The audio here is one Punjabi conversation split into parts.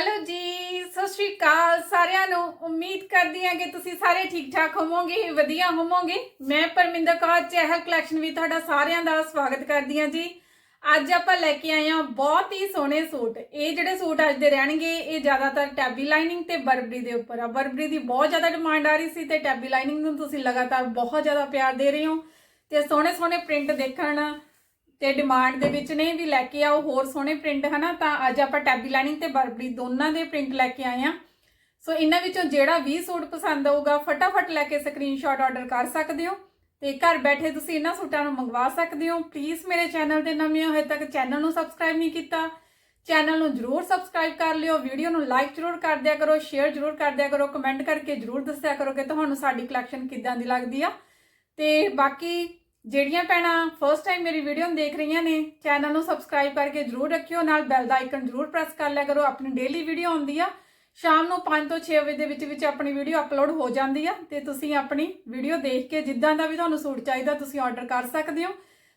ਹੈਲੋ ਜੀ, ਸਤਿ ਸ਼੍ਰੀ ਅਕਾਲ ਸਾਰਿਆਂ ਨੂੰ। ਉਮੀਦ ਕਰਦੀ ਹਾਂ ਕਿ ਤੁਸੀਂ ਸਾਰੇ ਠੀਕ ਠਾਕ ਹੋਵੋਗੇ, ਵਧੀਆ ਹੋਵੋਗੇ। ਮੈਂ ਪਰਮਿੰਦਰ ਕੌਰ, ਚਹਿਲ ਕਲੈਕਸ਼ਨ ਵੀ ਤੁਹਾਡਾ ਸਾਰਿਆਂ ਦਾ ਸਵਾਗਤ ਕਰਦੀ ਹਾਂ ਜੀ। ਅੱਜ ਆਪਾਂ ਲੈ ਕੇ ਆਏ ਹਾਂ ਬਹੁਤ ਹੀ ਸੋਹਣੇ ਸੂਟ। ਇਹ ਜਿਹੜੇ ਸੂਟ ਅੱਜ ਦੇ ਰਹਿਣਗੇ, ਇਹ ਜ਼ਿਆਦਾਤਰ ਟੈਬੀ ਲਾਈਨਿੰਗ ਤੇ ਬਰਬਰੀ ਦੇ ਉੱਪਰ ਆ। ਬਰਬਰੀ ਦੀ ਬਹੁਤ ਜ਼ਿਆਦਾ ਡਿਮਾਂਡ ਆ ਰਹੀ ਸੀ ਤੇ ਟੈਬੀ ਲਾਈਨਿੰਗ ਨੂੰ ਤੁਸੀਂ ਲਗਾਤਾਰ ਬਹੁਤ ਜ਼ਿਆਦਾ ਪਿਆਰ ਦੇ ਰਹੇ ਹੋ। ਤੇ ਸੋਹਣੇ ਸੋਹਣੇ ਪ੍ਰਿੰਟ ਦੇਖਣ ਤੇ ਡਿਮਾਂਡ ਦੇ ਵਿੱਚ ਨੇ ਵੀ ਲੈ ਕੇ ਆਓ, ਹੋਰ ਸੋਹਣੇ ਪ੍ਰਿੰਟ ਹਨਾ, ਤਾਂ ਅੱਜ ਆਪਾਂ ਟੈਬੀ ਲਾਈਨਿੰਗ ਤੇ ਬਰਬਰੀ ਦੋਨਾਂ ਦੇ ਪ੍ਰਿੰਟ ਲੈ ਕੇ ਆਏ ਆ ਸੋ ਇਹਨਾਂ ਵਿੱਚੋਂ ਜਿਹੜਾ ਵੀ ਸੂਟ ਪਸੰਦ ਆਊਗਾ, ਫਟਾਫਟ ਲੈ ਕੇ ਸਕਰੀਨਸ਼ਾਟ ਆਰਡਰ ਕਰ ਸਕਦੇ ਹੋ। ਤੇ ਘਰ ਬੈਠੇ ਤੁਸੀਂ ਇਹਨਾਂ ਸੂਟਾਂ ਨੂੰ ਮੰਗਵਾ ਸਕਦੇ ਹੋ। ਪਲੀਜ਼ ਮੇਰੇ ਚੈਨਲ ਤੇ ਨਵੇਂ ਹੋਏ ਤੱਕ ਚੈਨਲ ਨੂੰ ਸਬਸਕ੍ਰਾਈਬ ਨਹੀਂ ਕੀਤਾ। ਚੈਨਲ ਨੂੰ ਜਰੂਰ ਸਬਸਕ੍ਰਾਈਬ ਕਰ ਲਿਓ। ਵੀਡੀਓ ਨੂੰ ਲਾਈਕ ਜਰੂਰ ਕਰ ਦਿਆ ਕਰੋ ਸ਼ੇਅਰ ਜਰੂਰ ਕਰ ਦਿਆ ਕਰੋ ਕਮੈਂਟ ਕਰਕੇ ਜਰੂਰ ਦੱਸਿਆ ਕਰੋ ਕਿ ਤੁਹਾਨੂੰ ਸਾਡੀ ਕਲੈਕਸ਼ਨ ਕਿੱਦਾਂ ਦੀ ਲੱਗਦੀ ਆ। ਤੇ ਬਾਕੀ ਜਿਹੜੀਆਂ ਭੈਣਾਂ ਫਰਸਟ ਟਾਈਮ ਮੇਰੀ ਵੀਡੀਓ ਨੂੰ ਦੇਖ ਰਹੀਆਂ ਨੇ ਚੈਨਲ ਨੂੰ ਸਬਸਕ੍ਰਾਈਬ ਕਰਕੇ ਜਰੂਰ ਰੱਖਿਓ, ਨਾਲ ਬੈਲ ਦਾ ਆਈਕਨ ਜਰੂਰ ਪ੍ਰੈਸ ਕਰ ਲਿਆ ਕਰੋ, ਆਪਣੀ ਡੇਲੀ ਵੀਡੀਓ ਆਉਂਦੀ ਆ। ਸ਼ਾਮ ਨੂੰ 5 ਤੋਂ 6 ਵਜੇ ਦੇ ਵਿੱਚ ਵਿੱਚ ਆਪਣੀ ਵੀਡੀਓ ਅਪਲੋਡ ਹੋ ਜਾਂਦੀ ਆ ਤੇ ਤੁਸੀਂ ਆਪਣੀ ਵੀਡੀਓ ਦੇਖ ਕੇ ਜਿੱਦਾਂ ਦਾ ਵੀ ਤੁਹਾਨੂੰ ਸੂਟ ਚਾਹੀਦਾ ਤੁਸੀਂ ਆਰਡਰ ਕਰ ਸਕਦੇ ਹੋ।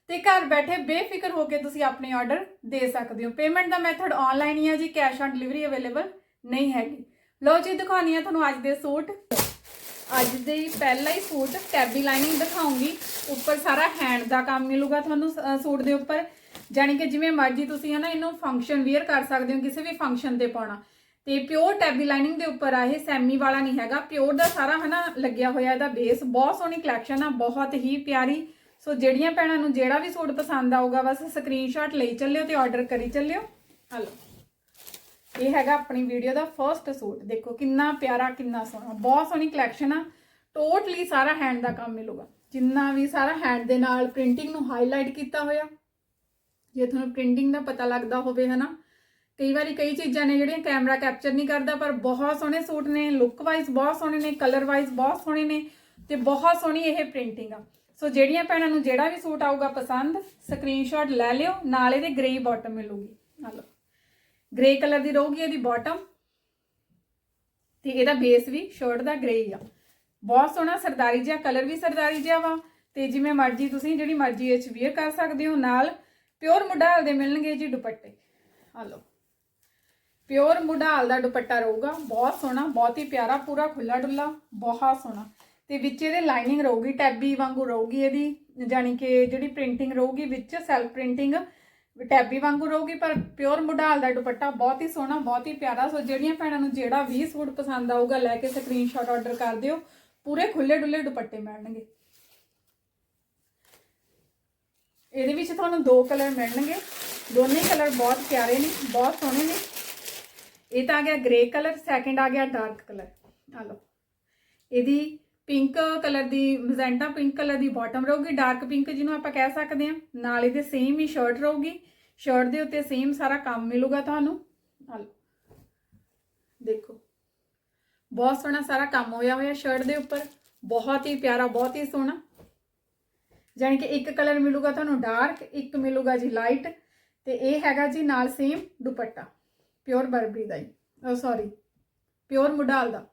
ਤੇ ਘਰ ਬੈਠੇ ਬੇਫਿਕਰ ਹੋ ਕੇ ਤੁਸੀਂ ਆਪਣੇ ਆਰਡਰ ਦੇ ਸਕਦੇ ਹੋ। ਪੇਮੈਂਟ ਦਾ ਮੈਥਡ ਆਨਲਾਈਨ ਹੀ ਆ ਜੀ ਕੈਸ਼ ਔਨ ਡਿਲੀਵਰੀ ਅਵੇਲੇਬਲ ਨਹੀਂ ਹੈਗੀ। ਲਓ ਜੀ ਦਿਖਾਉਣੀ ਆ ਤੁਹਾਨੂੰ ਅੱਜ ਦੇ ਸੂਟ। ਅੱਜ ਦੇ ਹੀ ਪਹਿਲਾ ਹੀ ਸੂਟ ਟੈਬੀ ਲਾਈਨਿੰਗ ਦਿਖਾਉਂਗੀ। ਉੱਪਰ ਸਾਰਾ ਹੈਂਡ ਦਾ ਕੰਮ ਮਿਲੂਗਾ ਤੁਹਾਨੂੰ ਸੂਟ ਦੇ ਉੱਪਰ। ਜਾਨੀ ਕਿ ਜਿਵੇਂ ਮਰਜ਼ੀ ਤੁਸੀਂ ਹੈ ਨਾ ਇਹਨੂੰ ਫੰਕਸ਼ਨ ਵੇਅਰ ਕਰ ਸਕਦੇ ਹੋ, ਕਿਸੇ ਵੀ ਫੰਕਸ਼ਨ ਤੇ ਪਾਉਣਾ। ਤੇ ਪਿਓਰ ਟੈਬੀ ਲਾਈਨਿੰਗ ਦੇ ਉੱਪਰ ਆ ਇਹ ਸੈਮੀ ਵਾਲਾ ਨਹੀਂ ਹੈਗਾ। ਪਿਓਰ ਦਾ ਸਾਰਾ ਹੈ ਨਾ ਲੱਗਿਆ ਹੋਇਆ ਇਹਦਾ ਬੇਸ ਬਹੁਤ ਸੋਹਣੀ ਕਲੈਕਸ਼ਨ ਆ, ਬਹੁਤ ਹੀ ਪਿਆਰੀ। ਸੋ ਜਿਹੜੀਆਂ ਭੈਣਾਂ ਨੂੰ ਜਿਹੜਾ ਵੀ ਸੂਟ ਪਸੰਦ ਆਊਗਾ, ਬਸ ਸਕਰੀਨਸ਼ਾਟ ਲਈ ਚੱਲਿਓ ਤੇ ਆਰਡਰ ਕਰੀ ਚੱਲਿਓ। ਹਲੋ। ਇਹ ਹੈਗਾ ਆਪਣੀ ਵੀਡੀਓ ਦਾ ਫਰਸਟ ਸੂਟ ਦੇਖੋ ਕਿੰਨਾ ਪਿਆਰਾ, ਕਿੰਨਾ ਸੋਹਣਾ। ਬਹੁਤ ਸੋਹਣੀ ਕਲੈਕਸ਼ਨ ਆ। ਟੋਟਲੀ ਸਾਰਾ ਹੈਂਡ ਦਾ ਕੰਮ ਮਿਲੂਗਾ। ਜਿੰਨਾ ਵੀ ਸਾਰਾ ਹੈਂਡ ਦੇ ਨਾਲ ਪ੍ਰਿੰਟਿੰਗ ਨੂੰ ਹਾਈਲਾਈਟ ਕੀਤਾ ਹੋਇਆ। ਜੇ ਤੁਹਾਨੂੰ ਪ੍ਰਿੰਟਿੰਗ ਦਾ ਪਤਾ ਲੱਗਦਾ ਹੋਵੇ, ਹਨਾ। ਕਈ ਵਾਰੀ ਕਈ ਚੀਜ਼ਾਂ ਨੇ ਜਿਹੜੀਆਂ ਕੈਮਰਾ ਕੈਪਚਰ ਨਹੀਂ ਕਰਦਾ, ਪਰ ਬਹੁਤ ਸੋਹਣੇ ਸੂਟ ਨੇ। ਲੁੱਕ ਵਾਈਜ਼ ਬਹੁਤ ਸੋਹਣੇ ਨੇ ਕਲਰ ਵਾਈਜ਼ ਬਹੁਤ ਸੋਹਣੇ ਨੇ ਤੇ ਬਹੁਤ ਸੋਹਣੀ ਇਹ ਪ੍ਰਿੰਟਿੰਗ ਆ। ਸੋ ਜਿਹੜੀਆਂ ਭੈਣਾਂ ਨੂੰ ਜਿਹੜਾ ਵੀ ਸੂਟ ਆਊਗਾ ਪਸੰਦ ਸਕਰੀਨਸ਼ਾਟ ਲੈ ਲਿਓ। ਨਾਲ ਇਹਦੇ ਗ੍ਰੇ ਬਾਟਮ ਮਿਲੂਗੀ। ਆ ਲਓ। ਗ੍ਰੇ ਕਲਰ ਦੀ ਰਹੂਗੀ ਇਹਦੀ ਬਾਟਮ ਤੇ ਇਹਦਾ ਬੇਸ ਵੀ ਸ਼ਰਟ ਦਾ ਗ੍ਰੇ ਹੀ ਆ। ਬਹੁਤ ਸੋਹਣਾ ਸਰਦਾਰੀ ਜਿਹਾ ਕਲਰ ਵੀ ਸਰਦਾਰੀ ਜਿਹਾ ਵਾ। ਤੇ ਜਿਵੇਂ ਮਰਜ਼ੀ ਤੁਸੀਂ ਜਿਹੜੀ ਮਰਜ਼ੀ ਇਹ ਚ ਵੇਅਰ ਕਰ ਸਕਦੇ ਹੋ। ਨਾਲ ਪਿਓਰ ਮੁਢਾਲ ਦੇ ਮਿਲਣਗੇ ਜੀ ਦੁਪੱਟੇ। ਆ ਲਓ। ਪਿਓਰ ਮੁਢਾਲ ਦਾ ਦੁਪੱਟਾ ਰਹੂਗਾ। ਬਹੁਤ ਸੋਹਣਾ, ਬਹੁਤ ਹੀ ਪਿਆਰਾ, ਪੂਰਾ ਖੁੱਲਾ ਡੁੱਲਾ ਬਹੁਤ ਸੋਹਣਾ। ਤੇ ਵਿੱਚ ਇਹਦੇ ਲਾਈਨਿੰਗ ਰਹੂਗੀ, ਟੈਬੀ ਵਾਂਗੂ ਰਹੂਗੀ ਇਹਦੀ। ਜਾਨੀ ਕਿ ਜਿਹੜੀ ਪ੍ਰਿੰਟਿੰਗ ਰਹੂਗੀ ਵਿੱਚ ਸੈਲਫ ਪ੍ਰਿੰਟਿੰਗ ਟੈਬੀ ਵਾਂਗੂ ਰਹੂਗੀ, ਪਰ ਪਿਓਰ ਮੁਡਾਲ ਦਾ ਦੁਪੱਟਾ ਬਹੁਤ ਹੀ ਸੋਹਣਾ, ਬਹੁਤ ਹੀ ਪਿਆਰਾ। ਸੋ ਜਿਹੜੀਆਂ ਭੈਣਾਂ ਨੂੰ ਜਿਹੜਾ ਵੀ ਸੂਟ ਪਸੰਦ ਆਊਗਾ, ਲੈ ਕੇ ਸਕਰੀਨਸ਼ਾਟ ਆਰਡਰ ਕਰ ਦਿਓ। ਪੂਰੇ ਖੁੱਲੇ ਡੁੱਲੇ ਦੁਪੱਟੇ ਮਿਲਣਗੇ। ਇਹਦੇ ਵਿੱਚ ਤੁਹਾਨੂੰ ਦੋ ਕਲਰ ਮਿਲਣਗੇ। ਦੋਨੇ ਕਲਰ ਬਹੁਤ ਪਿਆਰੇ ਨੇ, ਬਹੁਤ ਸੋਹਣੇ ਨੇ। ਇਹ ਤਾਂ ਆ ਗਿਆ ਗ੍ਰੇ ਕਲਰ ਸੈਕਿੰਡ ਆ ਗਿਆ ਡਾਰਕ ਕਲਰ। ਆ ਲਓ। ਇਹਦੀ ਪਿੰਕ ਕਲਰ ਦੀ ਮਜੈਂਟਾ ਪਿੰਕ ਕਲਰ ਦੀ ਬਾਟਮ ਰਹੂਗੀ ਡਾਰਕ ਪਿੰਕ ਜਿਹਨੂੰ ਆਪਾਂ ਕਹਿ ਸਕਦੇ ਹਾਂ। ਨਾਲ ਇਹਦੇ ਸੇਮ ਹੀ ਸ਼ਰਟ ਰਹੂਗੀ। ਸ਼ਰਟ ਦੇ ਉੱਤੇ ਸੇਮ ਸਾਰਾ ਕੰਮ ਮਿਲੂਗਾ ਤੁਹਾਨੂੰ। ਦੇਖੋ। ਬਹੁਤ ਸੋਹਣਾ ਸਾਰਾ ਕੰਮ ਹੋਇਆ ਹੋਇਆ ਸ਼ਰਟ ਦੇ ਉੱਪਰ। ਬਹੁਤ ਹੀ ਪਿਆਰਾ, ਬਹੁਤ ਹੀ ਸੋਹਣਾ। ਜਾਣੀ ਕਿ ਇੱਕ ਕਲਰ ਮਿਲੂਗਾ ਤੁਹਾਨੂੰ ਡਾਰਕ ਇੱਕ ਮਿਲੂਗਾ ਜੀ ਲਾਈਟ ਤੇ ਇਹ ਹੈਗਾ ਜੀ ਨਾਲ ਸੇਮ ਦੁਪੱਟਾ। ਪਿਓਰ ਬਰਬਰੀ ਦਾ ਹੀ। ਸੌਰੀ ਪਿਓਰ ਮੁਡਾਲ ਦਾ।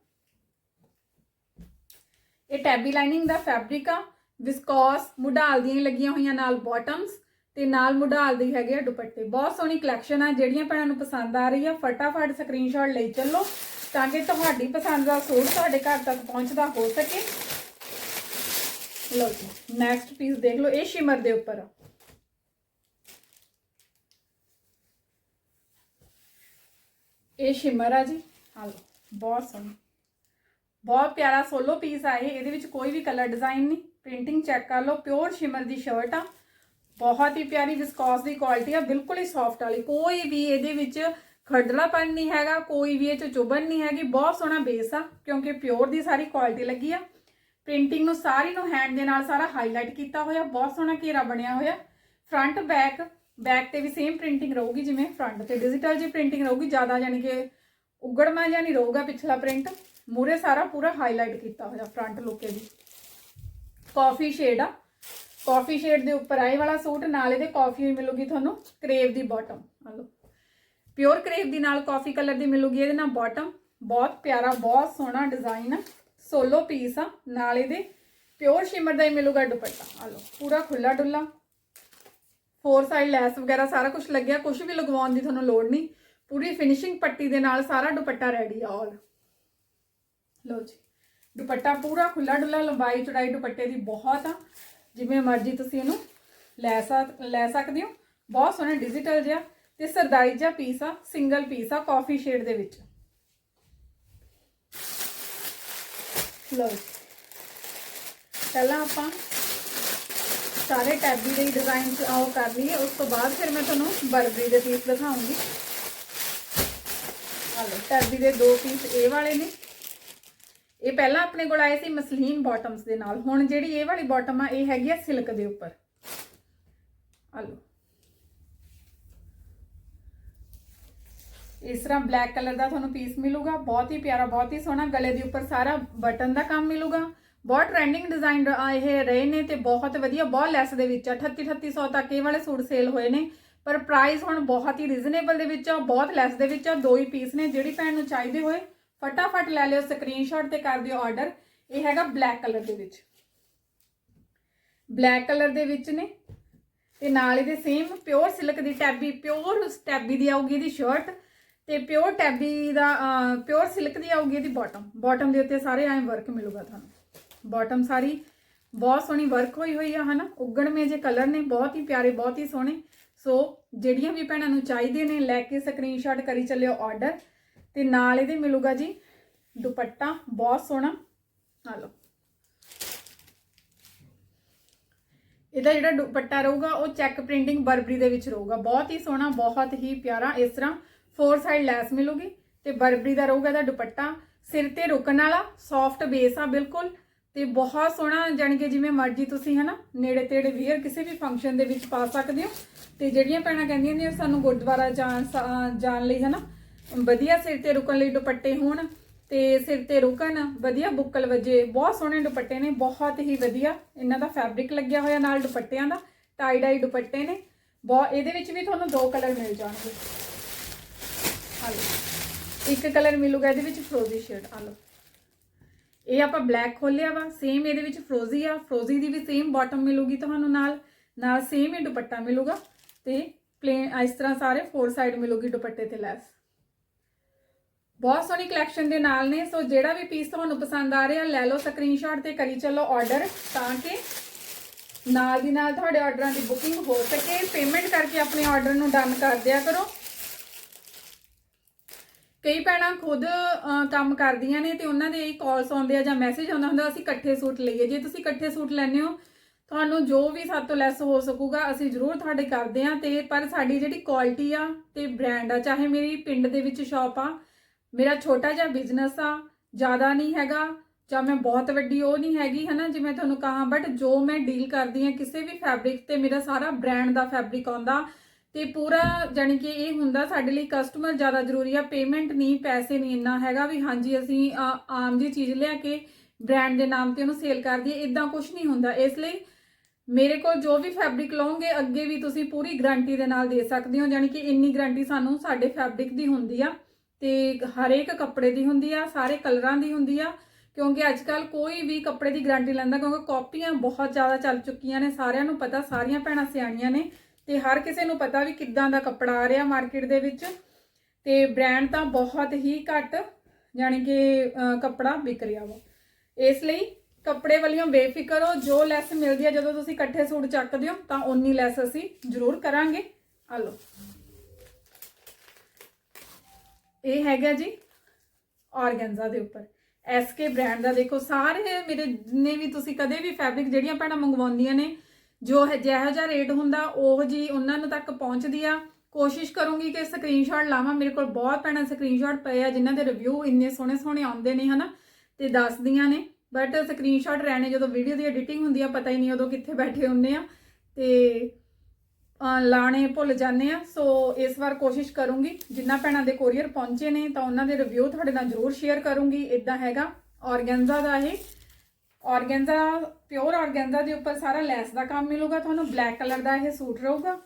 ਇਹ ਟੈਬੀ ਲਾਈਨਿੰਗ ਦਾ ਫੈਬਰਿਕ ਆ ਵਿਸਕੋਸ ਮੁਡਾਲ ਦੀਆਂ ਲੱਗੀਆਂ ਹੋਈਆਂ ਨਾਲ ਬਾਟਮਸ ਤੇ ਨਾਲ ਮੁਡਾਲ ਦੇ ਹੈਗੇ ਆ ਦੁਪੱਟੇ। ਬਹੁਤ ਸੋਹਣੀ ਕਲੈਕਸ਼ਨ ਆ, ਜਿਹੜੀਆਂ ਭੈਣਾਂ ਨੂੰ ਪਸੰਦ ਆ ਰਹੀ ਆ, ਫਟਾਫਟ ਸਕਰੀਨਸ਼ਾਟ ਲਈ ਚੱਲੋ, ਤਾਂ ਕਿ ਤੁਹਾਡੀ ਪਸੰਦ ਦਾ ਸੂਟ ਤੁਹਾਡੇ ਘਰ ਤੱਕ ਪਹੁੰਚਦਾ ਹੋ ਸਕੇ। ਲਓ ਜੀ ਨੈਕਸਟ ਪੀਸ ਦੇਖ ਲਓ, ਇਹ ਸ਼ਿਮਰ ਦੇ ਉੱਪਰ ਆ। ਇਹ ਸ਼ਿਮਰ ਆ ਜੀ। ਆ ਲਓ, ਬਹੁਤ ਸੋਹਣਾ। ਬਹੁਤ ਪਿਆਰਾ ਸੋਲੋ ਪੀਸ ਆ ਇਹ। ਇਹਦੇ ਵਿੱਚ ਕੋਈ ਵੀ ਕਲਰ ਡਿਜ਼ਾਈਨ ਨਹੀਂ। ਪ੍ਰਿੰਟਿੰਗ ਚੈੱਕ ਕਰ ਲਓ ਪਿਓਰ ਸ਼ਿਮਰ ਦੀ ਸ਼ਰਟ ਆ। ਬਹੁਤ ਹੀ ਪਿਆਰੀ ਵਿਸਕੋਸ ਦੀ ਕੁਆਲਿਟੀ ਆ, ਬਿਲਕੁਲ ਹੀ ਸੌਫਟ ਵਾਲੀ। ਕੋਈ ਵੀ ਇਹਦੇ ਵਿੱਚ ਖੜਦਲਾਪਨ ਨਹੀਂ ਹੈਗਾ, ਕੋਈ ਵੀ ਇਹ ਚ ਚੁਭਨ ਨਹੀਂ ਹੈਗੀ। ਬਹੁਤ ਸੋਹਣਾ ਬੇਸ ਆ, ਕਿਉਂਕਿ ਪਿਓਰ ਦੀ ਸਾਰੀ ਕੁਆਲਿਟੀ ਲੱਗੀ ਆ। ਪ੍ਰਿੰਟਿੰਗ ਨੂੰ ਸਾਰੀ ਨੂੰ ਹੈਂਡ ਦੇ ਨਾਲ ਸਾਰਾ ਹਾਈਲਾਈਟ ਕੀਤਾ ਹੋਇਆ, ਬਹੁਤ ਸੋਹਣਾ ਘੇਰਾ ਬਣਿਆ ਹੋਇਆ। ਫਰੰਟ ਬੈਕ ਬੈਕ ਤੇ ਵੀ ਸੇਮ ਪ੍ਰਿੰਟਿੰਗ ਰਹੂਗੀ, ਜਿਵੇਂ ਫਰੰਟ ਤੇ ਡਿਜੀਟਲ ਜੀ ਪ੍ਰਿੰਟਿੰਗ ਰਹੂਗੀ, ਜ਼ਿਆਦਾ ਯਾਨੀ ਕਿ ਉਗੜਮਾ ਜਾਂ ਨਹੀਂ ਰਹੂਗਾ ਪਿਛਲਾ ਪ੍ਰਿੰਟ ਮੂਰੇ ਸਾਰਾ ਪੂਰਾ ਹਾਈਲਾਈਟ ਕੀਤਾ ਹੋਇਆ ਫਰੰਟ ਲੁੱਕ ਦੀ ਕਾਫੀ ਸ਼ੇਡ ਆ। ਕਾਫੀ ਸ਼ੇਡ ਦੇ ਉੱਪਰ ਆਏ ਵਾਲਾ ਸੂਟ, ਨਾਲ ਇਹਦੇ ਕਾਫੀ ਮਿਲੂਗੀ ਤੁਹਾਨੂੰ ਕਰੇਵ ਦੀ ਬਾਟਮ ਆ ਲਓ। ਪਿਓਰ ਕਰੇਵ ਦੀ ਨਾਲ ਕਾਫੀ ਕਲਰ ਦੀ ਮਿਲੂਗੀ, ਇਹਦੇ ਨਾਲ ਬਾਟਮ ਬਹੁਤ ਪਿਆਰਾ, ਬਹੁਤ ਸੋਹਣਾ ਡਿਜ਼ਾਈਨ ਆ। ਸੋਲੋ ਪੀਸ ਆ, ਨਾਲ ਇਹਦੇ ਪਿਓਰ ਸ਼ਿਮਰ ਦਾ ਹੀ ਮਿਲੂਗਾ ਦੁਪੱਟਾ। ਆ ਲਓ, ਪੂਰਾ ਖੁੱਲਾ ਡੁੱਲਾ। ਫੋਰ ਸਾਈਡ ਲੈਸ ਵਗੈਰਾ ਸਾਰਾ ਕੁਝ ਲੱਗਿਆ ਕੁਝ ਵੀ ਲਗਵਾਉਣ ਦੀ ਤੁਹਾਨੂੰ ਲੋੜ ਨਹੀਂ। ਪੂਰੀ ਫਿਨਿਸ਼ਿੰਗ ਪੱਟੀ ਦੇ ਨਾਲ ਸਾਰਾ ਦੁਪੱਟਾ ਰੈਡੀ ਆ ਆਲ ਲਓ ਜੀ। ਦੁਪੱਟਾ ਪੂਰਾ ਖੁੱਲਾ ਡੁੱਲਾ ਲੰਬਾਈ ਚੌੜਾਈ ਦੁਪੱਟੇ ਦੀ ਬਹੁਤ ਆ। ਜਿਵੇਂ ਮਰਜ਼ੀ ਤੁਸੀਂ ਇਹਨੂੰ ਲੈ ਸਕ, ਲੈ ਸਕਦੇ ਹੋ। ਬਹੁਤ ਸੋਹਣਾ ਡਿਜੀਟਲ ਜਿਹਾ ਤੇ ਸਰਦਾਈ ਜਿਹਾ ਪੀਸ ਆ ਸਿੰਗਲ ਪੀਸ ਆ ਕਾਫੀ ਸ਼ੇਡ ਦੇ ਵਿੱਚ। ਲਓ ਪਹਿਲਾਂ ਆਪਾਂ ਸਾਰੇ ਟੈਬੀ ਦੇ ਡਿਜ਼ਾਈਨ ਉਹ ਕਰ ਲਈਏ। ਉਸ ਤੋਂ ਬਾਅਦ ਫਿਰ ਮੈਂ ਤੁਹਾਨੂੰ ਬਰਬਰੀ ਦੇ ਪੀਸ ਦਿਖਾਉਂਗੀ। ਆ ਲਓ ਟੈਬੀ ਦੇ ਦੋ ਪੀਸ ਇਹ ਵਾਲੇ ਨੇ। ਇਹ ਪਹਿਲਾਂ ਆਪਣੇ ਕੋਲ ਆਏ ਸੀ ਮਸਲੀਨ ਬਾਟਮਸ ਦੇ ਨਾਲ। ਹੁਣ ਜਿਹੜੀ ਇਹ ਵਾਲੀ ਬਾਟਮ ਆ, ਇਹ ਹੈਗੀ ਆ ਸਿਲਕ ਦੇ ਉੱਪਰ। ਆ ਲਓ। ਇਸ ਤਰ੍ਹਾਂ ਬਲੈਕ ਕਲਰ ਦਾ ਤੁਹਾਨੂੰ ਪੀਸ ਮਿਲੂਗਾ। ਬਹੁਤ ਹੀ ਪਿਆਰਾ, ਬਹੁਤ ਹੀ ਸੋਹਣਾ ਗਲੇ ਦੇ ਉੱਪਰ ਸਾਰਾ ਬਟਨ ਦਾ ਕੰਮ ਮਿਲੂਗਾ। ਬਹੁਤ ਟ੍ਰੈਂਡਿੰਗ ਡਿਜ਼ਾਈਨ ਇਹ ਰਹੇ ਨੇ ਤੇ ਬਹੁਤ ਵਧੀਆ, ਬਹੁਤ ਲੈਸ ਦੇ ਵਿੱਚ ਆ। 38 3800 ਤੱਕ ਇਹ ਵਾਲੇ ਸੂਟ ਸੇਲ ਹੋਏ ਨੇ। ਪਰ ਪ੍ਰਾਈਸ ਹੁਣ ਬਹੁਤ ਹੀ ਰੀਜ਼ਨੇਬਲ ਦੇ ਵਿੱਚ ਆ, ਬਹੁਤ ਲੈਸ ਦੇ ਵਿੱਚ ਆ। ਦੋ ਹੀ ਪੀਸ ਨੇ, ਜਿਹੜੀ ਭੈਣ ਨੂੰ ਚਾਹੀਦੇ ਹੋਏ। ਫਟਾਫਟ ਲੈ ਲਿਓ ਸਕਰੀਨਸ਼ਾਟ ਤੇ ਕਰ ਦਿਓ ਆਰਡਰ ਇਹ ਹੈਗਾ ਬਲੈਕ ਕਲਰ ਦੇ ਵਿੱਚ। ਬਲੈਕ ਕਲਰ ਦੇ ਵਿੱਚ ਨੇ। ਤੇ ਨਾਲ ਇਹਦੇ ਸੇਮ ਪਿਓਰ ਸਿਲਕ ਦੀ ਟੈਬੀ ਪਿਓਰ ਟੈਬੀ ਦੀ ਆਊਗੀ ਇਹਦੀ ਸ਼ਰਟ ਤੇ ਪਿਓਰ ਟੈਬੀ ਦਾ ਪਿਓਰ ਸਿਲਕ ਦੀ ਆਊਗੀ ਇਹਦੀ ਬਾਟਮ ਬਾਟਮ ਦੇ ਉੱਤੇ ਸਾਰੇ ਐਂ ਵਰਕ ਮਿਲੂਗਾ ਤੁਹਾਨੂੰ। ਬਾਟਮ ਸਾਰੀ ਬਹੁਤ ਸੋਹਣੀ ਵਰਕ ਹੋਈ ਹੋਈ ਆ, ਹਨਾ? ਮੇ ਜੇ ਕਲਰ ਨੇ, ਬਹੁਤ ਹੀ ਪਿਆਰੇ, ਬਹੁਤ ਹੀ ਸੋਹਣੇ। ਸੋ ਜਿਹੜੀਆਂ ਵੀ ਭੈਣਾਂ ਨੂੰ ਚਾਹੀਦੇ ਨੇ, ਲੈ ਕੇ ਸਕਰੀਨਸ਼ਾਟ ਕਰੀ ਚੱਲਿਓ ਆਰਡਰ ਤੇ ਨਾਲ ਇਹਦੇ ਮਿਲੂਗਾ ਜੀ ਦੁਪੱਟਾ, ਬਹੁਤ ਸੋਹਣਾ। ਆ ਲਓ। ਇਹਦਾ ਜਿਹੜਾ ਦੁਪੱਟਾ ਰਹੂਗਾ, ਉਹ ਚੈੱਕ ਪ੍ਰਿੰਟਿੰਗ ਬਰਬਰੀ ਦੇ ਵਿੱਚ ਰਹੂਗਾ। ਬਹੁਤ ਹੀ ਸੋਹਣਾ, ਬਹੁਤ ਹੀ ਪਿਆਰਾ, ਇਸ ਤਰ੍ਹਾਂ ਫੋਰ ਸਾਈਡ ਲੈਸ ਮਿਲੂਗੀ ਤੇ ਬਰਬਰੀ ਦਾ ਰਹੂਗਾ ਇਹਦਾ ਦੁਪੱਟਾ। ਸਿਰ ਤੇ ਰੁਕਣ ਵਾਲਾ ਸੌਫਟ ਬੇਸ ਆ ਬਿਲਕੁਲ ਤੇ ਬਹੁਤ ਸੋਹਣਾ, ਜਾਣੀ ਕਿ ਜਿਵੇਂ ਮਰਜ਼ੀ ਤੁਸੀਂ ਹਨਾ, ਨੇੜੇ ਤੇੜੇ ਵੀਅਰ ਕਿਸੇ ਵੀ ਫੰਕਸ਼ਨ ਦੇ ਵਿੱਚ ਪਾ ਸਕਦੇ ਹੋ। ਤੇ ਜਿਹੜੀਆਂ ਭੈਣਾਂ ਕਹਿੰਦੀਆਂ ਨੇ, ਸਾਨੂੰ ਗੁਰਦੁਆਰਾ ਜਾਣ, ਸ- ਜਾਣ ਲਈ ਹਨਾ ਵਧੀਆ ਸਿਰ ਤੇ ਰੁਕਣ ਲਈ ਦੁਪੱਟੇ ਹੋਣ ਤੇ ਸਿਰ ਤੇ ਰੁਕਣ, ਵਧੀਆ ਬੁੱਕਲ ਵਜੇ। ਬਹੁਤ ਸੋਹਣੇ ਦੁਪੱਟੇ ਨੇ, ਬਹੁਤ ਹੀ ਵਧੀਆ। ਇਹਨਾਂ ਦਾ ਫੈਬਰਿਕ ਲੱਗਿਆ ਹੋਇਆ ਨਾਲ ਦੁਪੱਟਿਆਂ ਦਾ ਟਾਈ ਡਾਈ ਦੁਪੱਟੇ ਨੇ। ਬਹੁਤ ਇਹਦੇ ਵਿੱਚ ਵੀ ਤੁਹਾਨੂੰ ਦੋ ਕਲਰ ਮਿਲ ਜਾਣਗੇ। ਆ ਲਓ। ਇੱਕ ਕਲਰ ਮਿਲੂਗਾ ਇਹਦੇ ਵਿੱਚ ਫਰੋਜ਼ੀ ਸ਼ੇਡ ਆ ਲਓ। ਇਹ ਆਪਾਂ ਬਲੈਕ ਖੋਲਿਆ ਵਾ ਸੇਮ ਇਹਦੇ ਵਿੱਚ ਫਰੋਜ਼ੀ ਆ। ਫਰੋਜ਼ੀ ਦੀ ਵੀ ਸੇਮ ਬਾਟਮ ਮਿਲੂਗੀ ਤੁਹਾਨੂੰ ਨਾਲ। ਨਾਲ ਸੇਮ ਹੀ ਦੁਪੱਟਾ ਮਿਲੂਗਾ ਤੇ ਪਲੇਨ ਇਸ ਤਰ੍ਹਾਂ ਸਾਰੇ ਫੋਰ ਸਾਈਡ ਮਿਲੂਗੀ ਦੁਪੱਟੇ ਤੇ ਲੈਸ ਬਹੁਤ ਸੋਹਣੀ ਕਲੈਕਸ਼ਨ ਦੇ ਨਾਲ ਨੇ। ਸੋ ਜਿਹੜਾ ਵੀ ਪੀਸ ਤੁਹਾਨੂੰ ਪਸੰਦ ਆ ਰਿਹਾ, ਲੈ ਲਓ ਸਕਰੀਨਸ਼ਾਟ ਤੇ ਕਰੀ ਚੱਲੋ ਆਰਡਰ ਤਾਂ ਕਿ ਨਾਲ ਦੀ ਨਾਲ ਤੁਹਾਡੇ ਆਰਡਰਾਂ ਦੀ ਬੁਕਿੰਗ ਹੋ ਸਕੇ। ਪੇਮੈਂਟ ਕਰਕੇ ਆਪਣੇ ਆਰਡਰ ਨੂੰ ਡਨ ਕਰ ਦਿਆ ਕਰੋ। ਕਈ ਭੈਣਾਂ ਖੁਦ ਕੰਮ ਕਰਦੀਆਂ ਨੇ ਤੇ ਉਹਨਾਂ ਦੇ ਇਹ ਕਾਲਸ ਆਉਂਦੇ ਆ ਜਾਂ ਮੈਸੇਜ ਆਉਂਦਾ ਹੁੰਦਾ, ਅਸੀਂ ਇਕੱਠੇ ਸੂਟ ਲਈਏ। ਜੇ ਤੁਸੀਂ ਇਕੱਠੇ ਸੂਟ ਲੈਣੇ ਹੋ, ਤੁਹਾਨੂੰ ਜੋ ਵੀ ਸਾਡੇ ਤੋਂ ਲੈਸ ਹੋ ਸਕੂਗਾ, ਅਸੀਂ ਜ਼ਰੂਰ ਤੁਹਾਡੇ ਕਰਦੇ ਆ ਤੇ ਪਰ ਸਾਡੀ ਜਿਹੜੀ ਕੁਆਲਿਟੀ ਆ ਤੇ ਬ੍ਰਾਂਡ ਆ, ਚਾਹੇ ਮੇਰੀ ਪਿੰਡ ਦੇ ਵਿੱਚ ਸ਼ਾਪ ਆ ਮੇਰਾ ਛੋਟਾ ਜਿਹਾ ਬਿਜ਼ਨਸ ਆ ਜ਼ਿਆਦਾ ਨਹੀਂ ਹੈਗਾ ਜਾਂ ਮੈਂ ਬਹੁਤ ਵੱਡੀ ਉਹ ਨਹੀਂ ਹੈਗੀ ਹਨਾ ਮੈਂ ਤੁਹਾਨੂੰ ਕਹਾਂ ਬਟ ਜੋ ਮੈਂ ਡੀਲ ਕਰਦੀ ਆ ਕਿਸੇ ਵੀ ਫੈਬਰਿਕ ਤੇ ਮੇਰਾ ਸਾਰਾ ਬ੍ਰਾਂਡ ਦਾ ਫੈਬਰਿਕ ਆਉਂਦਾ ਤੇ ਪੂਰਾ ਜਾਨੀ ਕਿ ਇਹ ਹੁੰਦਾ ਸਾਡੇ ਲਈ ਕਸਟਮਰ ਜ਼ਿਆਦਾ ਜ਼ਰੂਰੀ ਆ ਪੇਮੈਂਟ ਨਹੀਂ ਪੈਸੇ ਨਹੀਂ ਇੰਨਾ ਹੈਗਾ ਵੀ ਹਾਂਜੀ ਅਸੀਂ ਅ, ਆਮ ਜੀ ਚੀਜ਼ ਲਿਆ ਕੇ ਬ੍ਰਾਂਡ ਦੇ ਨਾਮ ਤੇ ਉਹਨੂੰ ਸੇਲ ਕਰ ਦਈਏ ਇਦਾਂ ਕੁਝ ਨਹੀਂ ਹੁੰਦਾ। ਇਸ ਲਈ ਮੇਰੇ ਕੋਲ ਜੋ ਵੀ ਫੈਬਰਿਕ ਲਓਗੇ ਅੱਗੇ ਵੀ ਤੁਸੀਂ ਪੂਰੀ ਗਾਰੰਟੀ ਦੇ ਨਾਲ ਦੇ ਸਕਦੇ ਹੋ ਜਾਨੀ ਕਿ ਇੰਨੀ ਗਾਰੰਟੀ ਸਾਨੂੰ ਸਾਡੇ ਫੈਬਰਿਕ ਦੀ ਹੁੰਦੀ ਆ। ਤੇ ਹਰੇਕ ਕੱਪੜੇ ਦੀ ਹੁੰਦੀ ਆ, ਸਾਰੇ ਕਲਰਾਂ ਦੀ ਹੁੰਦੀ ਆ, ਕਿਉਂਕਿ ਅੱਜ ਕੱਲ ਕੋਈ ਵੀ ਕੱਪੜੇ ਦੀ ਗਾਰੰਟੀ ਲੈਂਦਾ, ਕਿਉਂਕਿ ਕਾਪੀਆਂ ਬਹੁਤ ਜ਼ਿਆਦਾ ਚੱਲ ਚੁੱਕੀਆਂ ਨੇ, ਸਾਰਿਆਂ ਨੂੰ ਪਤਾ, ਸਾਰੀਆਂ ਭੈਣਾਂ ਸਿਆਣੀਆਂ ਨੇ, ਤੇ ਹਰ ਕਿਸੇ ਨੂੰ ਪਤਾ ਵੀ ਕਿੱਦਾਂ ਦਾ ਕੱਪੜਾ ਆ ਰਿਹਾ ਮਾਰਕੀਟ ਦੇ ਵਿੱਚ, ਤੇ ਬ੍ਰਾਂਡ ਤਾਂ ਬਹੁਤ ਹੀ ਘੱਟ ਯਾਨੀ ਕਿ ਕੱਪੜਾ ਵਿਕ ਰਿਹਾ ਵਾ। ਇਸ ਲਈ ਕੱਪੜੇ ਵਾਲੀਆਂ ਬੇਫਿਕਰ ਹੋ, ਜੋ ਲੈਸ ਮਿਲਦੀ ਹੈ ਜਦੋਂ ਤੁਸੀਂ ਇਕੱਠੇ ਸੂਟ ਚੱਕਦੇ ਹੋ, ਤਾਂ ਓਨੀ ਲੈਸ ਅਸੀਂ ਜ਼ਰੂਰ ਕਰਾਂਗੇ। ਆ ਲਓ। ਇਹ ਹੈਗਾ ਜੀ ਆਰਗੈਂਜ਼ਾ ਦੇ ਉੱਪਰ। ਐਸਕੇ ਬ੍ਰਾਂਡ ਦਾ ਦੇਖੋ, ਸਾਰੇ ਮੇਰੇ ਜਿੰਨੇ ਵੀ ਤੁਸੀਂ ਕਦੇ ਵੀ ਫੈਬਰਿਕ ਜਿਹੜੀਆਂ ਭੈਣਾਂ ਮੰਗਵਾਉਂਦੀਆਂ ਨੇ, ਜੋ ਹੈ ਜਿਹਾ ਰੇਟ ਹੁੰਦਾ, ਉਹ ਜੀ ਉਹਨਾਂ ਨੂੰ ਤੱਕ ਪਹੁੰਚਦੀ ਆ। ਕੋਸ਼ਿਸ਼ ਕਰੂੰਗੀ ਕਿ ਸਕਰੀਨਸ਼ਾਟ ਲਾਵਾਂ। ਮੇਰੇ ਕੋਲ ਬਹੁਤ ਭੈਣਾਂ ਸਕਰੀਨਸ਼ਾਟ ਪਏ ਆ, ਜਿਨ੍ਹਾਂ ਦੇ ਰਿਵਿਊ ਇੰਨੇ ਸੋਹਣੇ ਸੋਹਣੇ ਆਉਂਦੇ ਨੇ, ਹਨਾ? ਤੇ ਦੱਸਦੀਆਂ ਨੇ। ਬਟ ਸਕਰੀਨਸ਼ਾਟ ਰਹਿਣੇ, ਜਦੋਂ ਵੀਡੀਓ ਦੀ ਐਡੀਟਿੰਗ ਹੁੰਦੀ ਆ, ਪਤਾ ਹੀ ਨਹੀਂ ਉਦੋਂ ਕਿੱਥੇ ਬੈਠੇ ਹੁੰਦੇ ਆ। ਤੇ ਲਾਣੇ ਭੁੱਲ ਜਾਂਦੇ ਆ, ਸੋ ਇਸ ਵਾਰ ਕੋਸ਼ਿਸ਼ ਕਰੂੰਗੀ, ਜਿੰਨਾ ਭੈਣਾਂ ਦੇ ਕੋਰੀਅਰ ਪਹੁੰਚੇ ਨੇ, ਤਾਂ ਉਹਨਾਂ ਦੇ ਰਿਵਿਊ ਤੁਹਾਡੇ ਨਾਲ ਜ਼ਰੂਰ ਸ਼ੇਅਰ ਕਰੂੰਗੀ ਇਦਾਂ ਹੈਗਾ, ਔਰਗੈਂਜਾ ਦਾ ਇਹ, ਔਰਗੈਂਜਾ ਪਿਓਰ ਔਰਗੈਂਜਾ ਦੇ ਉੱਪਰ ਸਾਰਾ ਲੈਸ ਦਾ ਕੰਮ ਮਿਲੂਗਾ, ਤੁਹਾਨੂੰ ਬਲੈਕ ਕਲਰ ਦਾ ਇਹ ਸੂਟ ਰਹੂਗਾ,